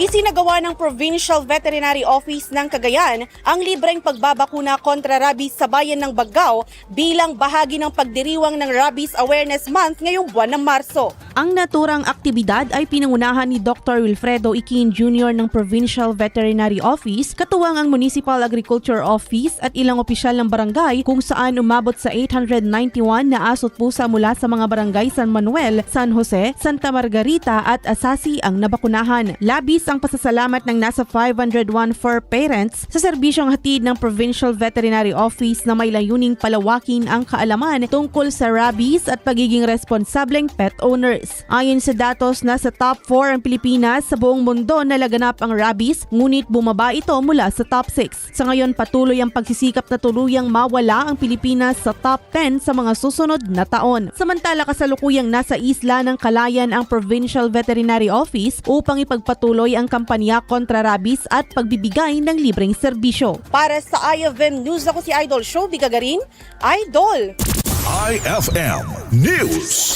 Isinagawa ng Provincial Veterinary Office ng Cagayan ang libreng pagbabakuna kontra rabies sa bayan ng Baggao bilang bahagi ng pagdiriwang ng Rabies Awareness Month ngayong buwan ng Marso. Ang naturang aktibidad ay pinangunahan ni Dr. Wilfredo Ikin Jr. ng Provincial Veterinary Office, katuwang ang Municipal Agriculture Office at ilang opisyal ng barangay kung saan umabot sa 891 na aso't pusa mula sa mga barangay San Manuel, San Jose, Santa Margarita at Asasi ang nabakunahan. Labis ang pasasalamat ng nasa 501 for parents sa serbisyong hatid ng Provincial Veterinary Office na may layuning palawakin ang kaalaman tungkol sa rabies at pagiging responsableng pet owners. Ayon sa datos, nasa top 4 ang Pilipinas sa buong mundo na laganap ang rabies, ngunit bumaba ito mula sa top 6. Sa ngayon, patuloy ang pagsisikap na tuluyang mawala ang Pilipinas sa top 10 sa mga susunod na taon. Samantala, kasalukuyang nasa isla ng Kalayan ang Provincial Veterinary Office upang ipagpatuloy ang kampanya kontra rabies at pagbibigay ng libreng serbisyo. Para sa IFM News, ako si Idol Show, Bigagarin, Idol! IFM News.